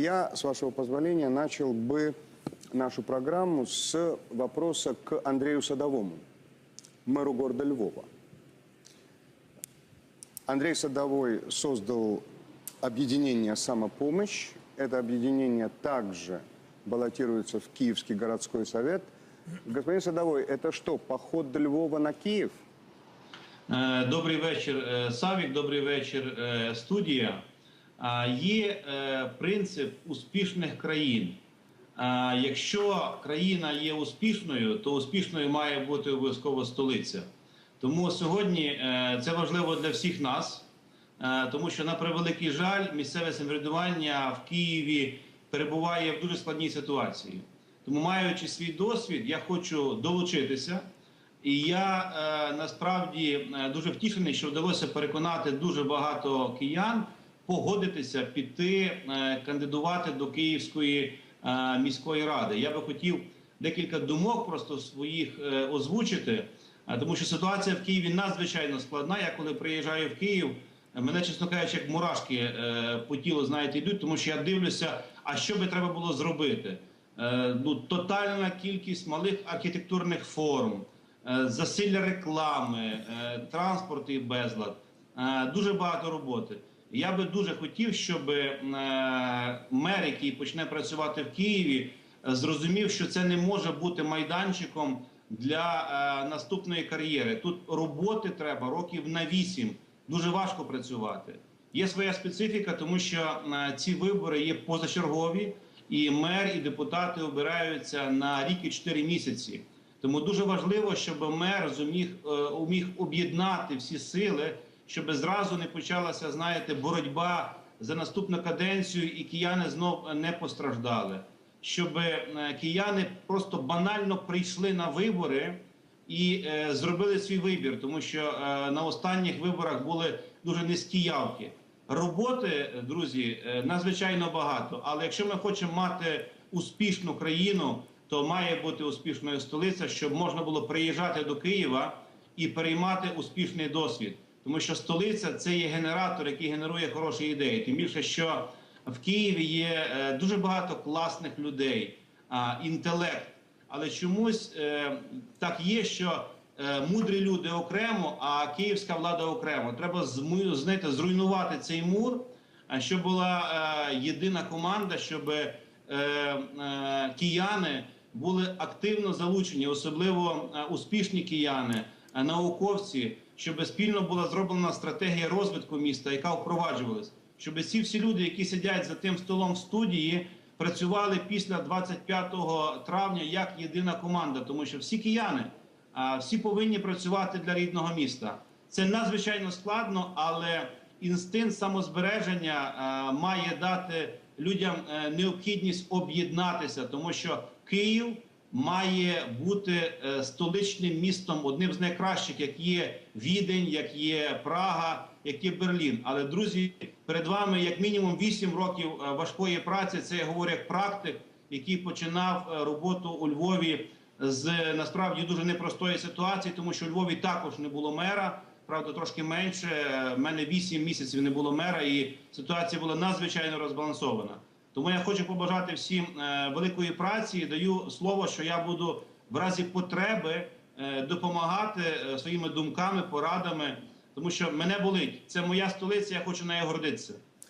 Я, с вашего позволения, начал бы нашу программу с вопроса к Андрею Садовому, мэру города Львова. Андрей Садовой создал объединение «Самопомощь». Это объединение также баллотируется в Киевский городской совет. Господин Садовой, это что, поход Львова на Киев? Е, Добрий вечір, е, Савік. Добрий вечір, е, студія. Є е, принцип успішних країн. Якщо країна є успішною, то успішною має бути обов'язково столиця. Тому сьогодні е, це важливо для всіх нас, е, тому що на превеликий жаль, місцеве самоврядування в Києві перебуває в дуже складній ситуації. Тому, маючи свій досвід, я хочу долучитися. І я насправді дуже втішений, що вдалося переконати дуже багато киян погодитися піти е, кандидувати до Київської е, міської ради. Я би хотів декілька думок просто своїх е, озвучити, тому що ситуація в Києві надзвичайно складна. Я коли приїжджаю в Київ, мене, чесно кажучи, як мурашки по тілу знаєте, йдуть, тому що я дивлюся, а що би треба було зробити. Ну, тотальна кількість малих архітектурних форм, засилля реклами, транспорт і безлад. Дуже багато роботи. Я би дуже хотів, щоб е, мер, який почне працювати в Києві, е, зрозумів, що це не може бути майданчиком для е, наступної кар'єри. Тут роботи треба років на вісім. Дуже важко працювати. Є своя специфіка, тому що ці вибори є позачергові, і мер і депутати обираються на рік і 4 місяці. Тому дуже важливо, щоб мер зуміг е, уміг об'єднати всі сили, щоб зразу не почалася, знаєте, боротьба за наступну каденцію, і кияни знов не постраждали. Щоб е, кияни просто банально прийшли на вибори і е, зробили свій вибір, тому що е, на останніх виборах були дуже низькі явки. Роботи, друзі, е, надзвичайно багато. Але якщо ми хочемо мати успішну країну, то має бути успішною столиця, щоб можна було приїжджати до Києва і переймати успішний досвід. Тому що столиця це є генератор, який генерує хороші ідеї. Тим більше, що в Києві є е, дуже багато класних людей, інтелект. Але чомусь е, так є, що е, мудрі люди окремо, а київська влада окремо. Треба знаєте, зруйнувати цей мур, щоб була єдина команда, щоб кияни були активно залучені, особливо успішні кияни, науковці, щоб спільно була зроблена стратегія розвитку міста, яка впроваджувалась, щоб ці всі люди, які сидять за тим столом в студії, працювали після 25 травня як єдина команда, тому що всі кияни, всі повинні працювати для рідного міста. Це надзвичайно складно, але інстинкт самозбереження має дати людям е, необхідність об'єднатися, тому що Київ має бути е, столичним містом, одним з найкращих, як є Відень, як є Прага, як є Берлін. Але друзі, перед вами як мінімум 8 років е, важкої праці. Це я говорю як практик, який починав е, роботу у Львові з насправді дуже непростої ситуації, тому що у Львові також не було мера. Правда, трошки менше. У мене 8 місяців не було мера, і ситуація була надзвичайно розбалансована. Тому я хочу побажати всім е, великої праці. і Даю слово, що я буду в разі потреби е, допомагати е, своїми думками, порадами, тому що мене болить. Це моя столиця. Я хочу нею гордитися.